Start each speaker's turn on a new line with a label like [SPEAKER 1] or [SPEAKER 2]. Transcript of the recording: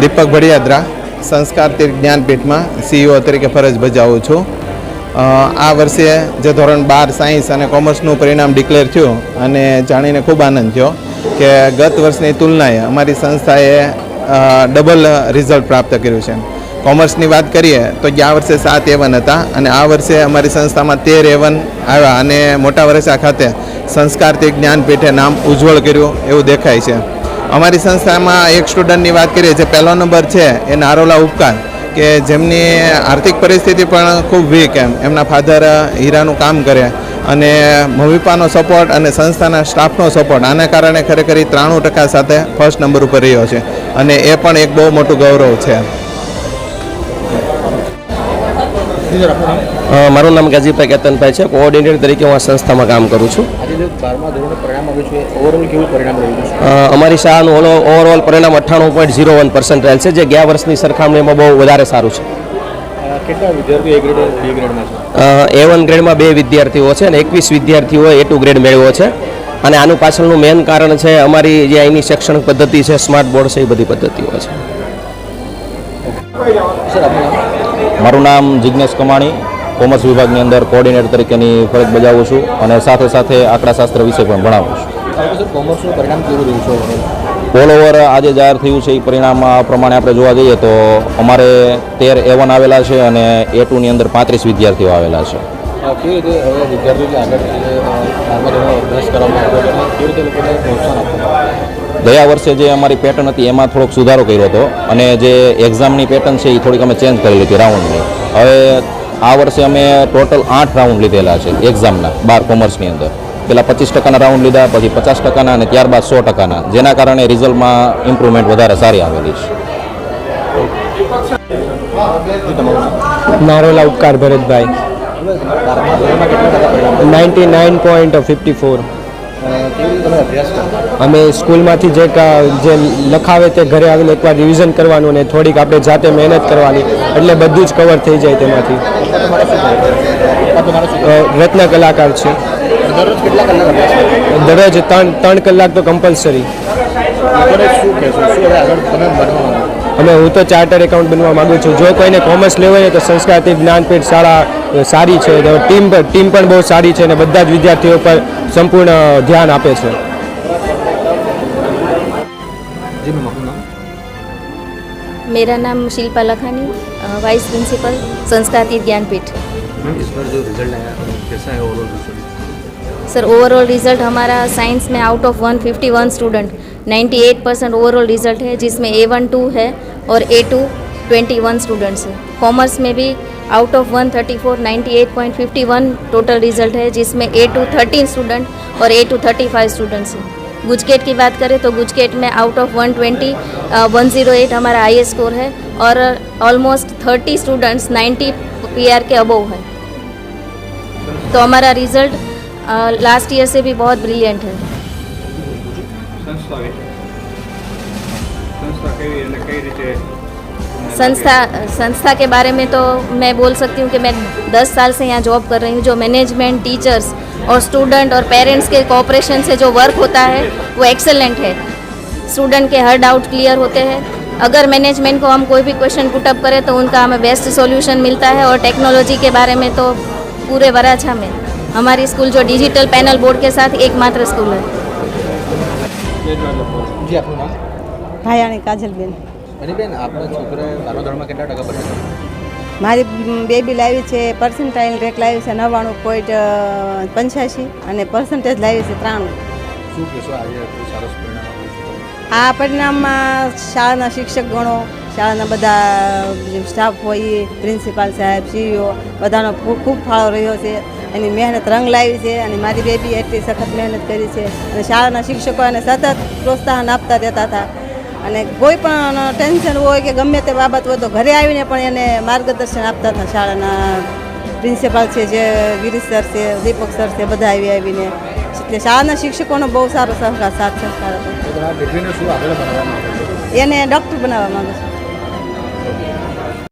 [SPEAKER 1] દીપક ભડિયાદ્રા, સંસ્કાર તીર્થ જ્ઞાનપીઠમાં સીઈઓ તરીકે ફરજ બજાવું છું. આ વર્ષે જે ધોરણ બાર સાયન્સ અને કોમર્સનું પરિણામ ડિક્લેર થયું અને જાણીને ખૂબ આનંદ થયો કે ગત વર્ષની તુલનાએ અમારી સંસ્થાએ ડબલ રિઝલ્ટ પ્રાપ્ત કર્યું છે. કોમર્સની વાત કરીએ તો ગયા વર્ષે સાત એવન હતા અને આ વર્ષે અમારી સંસ્થામાં તેર એવન આવ્યા અને મોટા વર્ષા ખાતે સંસ્કાર જ્ઞાનપીઠે નામ ઉજ્જવળ કર્યું એવું દેખાય છે. અમારી સંસ્થામાં એક સ્ટુડન્ટની વાત કરીએ, જે પહેલો નંબર છે, એ નારોલા ઉપકાર, કે જેમની આર્થિક પરિસ્થિતિ પણ ખૂબ વીક એમ. એમના ફાધર હીરાનું કામ કરે અને મમ્મીપાનો સપોર્ટ અને સંસ્થાના સ્ટાફનો સપોર્ટ આના કારણે ખરેખર ત્રાણું ટકા સાથે ફર્સ્ટ નંબર ઉપર રહ્યો છે. અને એ પણ એક બહુ મોટું ગૌરવ છે.
[SPEAKER 2] મારું નામ ગાજીભાઈ કેતનભાઈ છે. કોઓર્ડિનેટર તરીકે હું આ સંસ્થામાં કામ કરું છું. અમારી શાળાનું ઓલો ઓવરઓલ પરિણામ અઠ્ઠાણું પોઈન્ટ ઝીરો વન પર્સન્ટાઇલ છે જે ગયા વર્ષની સરખામણીમાં બહુ વધારે સારું છે.
[SPEAKER 3] વિદ્યાર્થીઓ એ
[SPEAKER 2] વન ગ્રેડમાં બે વિદ્યાર્થીઓ છે અને એકવીસ વિદ્યાર્થીઓએ એ ટુ ગ્રેડ મેળવ્યો છે. અને આનું પાછળનું મેઇન કારણ છે અમારી જે અહીંની શૈક્ષણિક પદ્ધતિ છે સ્માર્ટ બોર્ડ છે એ બધી પદ્ધતિઓ છે.
[SPEAKER 4] મારું નામ જિજ્ઞેશ કમાણી કોમર્સ વિભાગની અંદર કોઓર્ડિનેટર તરીકેની ફરજ બજાવું છું અને સાથે સાથે આંકડાશાસ્ત્ર વિશે પણ ભણાવું છું.
[SPEAKER 3] કોમર્સનું પરિણામ કેવું રહ્યું છે?
[SPEAKER 4] ઓલ ઓવર આજે જાહેર થયું છે એ પરિણામ પ્રમાણે આપણે જોવા જઈએ તો અમારે તેર એ વન આવેલા છે અને એ ટુની અંદર પાંત્રીસ વિદ્યાર્થીઓ આવેલા છે.
[SPEAKER 3] કેવી રીતે હવે વિદ્યાર્થીઓને આગળ અભ્યાસ કરવામાં આવ્યો છે કેવી રીતે લોકોને પ્રોત્સાહન આપવું?
[SPEAKER 4] ગયા વર્ષે જે અમારી પેટર્ન હતી એમાં થોડોક સુધારો કર્યો હતો અને જે એક્ઝામની પેટર્ન છે એ થોડીક અમે ચેન્જ કરી લીધી રાઉન્ડની હવે આ વર્ષે અમે ટોટલ આઠ રાઉન્ડ લીધેલા છે એક્ઝામના બાર કોમર્સની અંદર. પહેલાં પચીસ ટકાના રાઉન્ડ લીધા પછી પચાસ ટકાના અને ત્યારબાદ સો ટકાના. જેના કારણે રિઝલ્ટમાં ઇમ્પ્રુવમેન્ટ વધારે સારી આવેલી છે.
[SPEAKER 5] Narola Upkar
[SPEAKER 3] Bharatbhai. Ninety nine point fifty four.
[SPEAKER 5] અમે સ્કૂલમાંથી જે જે લખાવે તે ઘરે આવીને એકવાર રિવિઝન કરવાનું ને થોડીક આપણે જાતે મહેનત કરવાની. એટલે બધું જ કવર થઈ જાય તેમાંથી. રત્ન કલાકાર છે.
[SPEAKER 3] દરરોજ
[SPEAKER 5] ત્રણ ત્રણ કલાક તો કમ્પલસરી અને હું તો ચાર્ટર એકાઉન્ટ બનવા માગું છું જો કોઈને કોમર્સ લેવું હોય તો સંસ્કારથી જ્ઞાનપીઠ શાળા અ, સારી છે તો ટીમ પણ- ટીમ પણ બહુ સારી છે અને બધા જ વિદ્યાર્થીઓ પર સંપૂર્ણ ધ્યાન આપે છે
[SPEAKER 3] જી મેમ આપનું નામ
[SPEAKER 6] मेरा नाम शिल्पा लखानी अ, vice principal Sanskarti Gyanpeeth
[SPEAKER 3] ma'am इस बार जो रिजल्ट आया कैसा है overall result
[SPEAKER 6] sir overall result हमारा साइंस में out of 151 student 98 percent overall result है, जिसमें ए वन टू है और A two twenty one students हैं। कॉमर्स में भी आउट ऑफ़ 134 98.51 टोटल रिज़ल्ट है, जिसमें ए टू थर्टीन स्टूडेंट और A two thirty five students हैं। गुजकेट की बात करें तो गुजकेट में out of 120 one zero eight हमारा आई स्कोर है और ऑलमोस्ट 30 स्टूडेंट्स 90 पी आर के अबोव है। तो हमारा रिज़ल्ट लास्ट ईयर से भी बहुत ब्रिलियंट है। संस्था संस्था के बारे में तो मैं बोल सकती हूँ कि मैं 10 साल से यहाँ जॉब कर रही हूँ, जो मैनेजमेंट टीचर्स और स्टूडेंट और पेरेंट्स के कोऑपरेशन से जो वर्क होता है, वो एक्सेलेंट है। स्टूडेंट के हर डाउट क्लियर होते हैं। अगर मैनेजमेंट को हम कोई भी क्वेश्चन पुटअप करें तो उनका हमें बेस्ट सॉल्यूशन मिलता है और टेक्नोलॉजी के बारे में तो पूरे वराछा में। हमारी स्कूल जो डिजिटल पैनल बोर्ड के साथ एकमात्र स्कूल है।
[SPEAKER 3] જી આપનું નામ?
[SPEAKER 7] ભાયાણી કાજલબેન.
[SPEAKER 3] બેન આપના છોકરાએ કેટલા ટકા પરિણામ
[SPEAKER 7] મારી બેબી લાવી છે પર્સન્ટાઇલ રેક લાવી છે નવ્વાણું પોઈન્ટ પંચ્યાસી અને પર્સન્ટેજ લાવી છે ત્રાણું.
[SPEAKER 3] શું કહેશો આજે?
[SPEAKER 7] આ પરિણામમાં શાળાના શિક્ષક ગણો શાળાના બધા સ્ટાફ હોય એ પ્રિન્સિપાલ સાહેબ સીઈઓ બધાનો ખૂબ ખૂબ ફાળો રહ્યો છે. એની મહેનત રંગ લાવી છે અને મારી બેબી એટલી સખત મહેનત કરી છે. અને શાળાના શિક્ષકો એને સતત પ્રોત્સાહન આપતા રહેતા હતા. અને કોઈ પણ ટેન્શન હોય કે ગમે તે બાબત હોય તો ઘરે આવીને પણ એને માર્ગદર્શન આપતા હતા શાળાના પ્રિન્સિપાલ છે જે ગિરીશ સર છે દીપક સર છે બધા આવી આવીને. એટલે શાળાના શિક્ષકોનો બહુ સારો સહકાર સાથ સહકાર હતો. એને ડૉક્ટર બનાવવા માગું છું.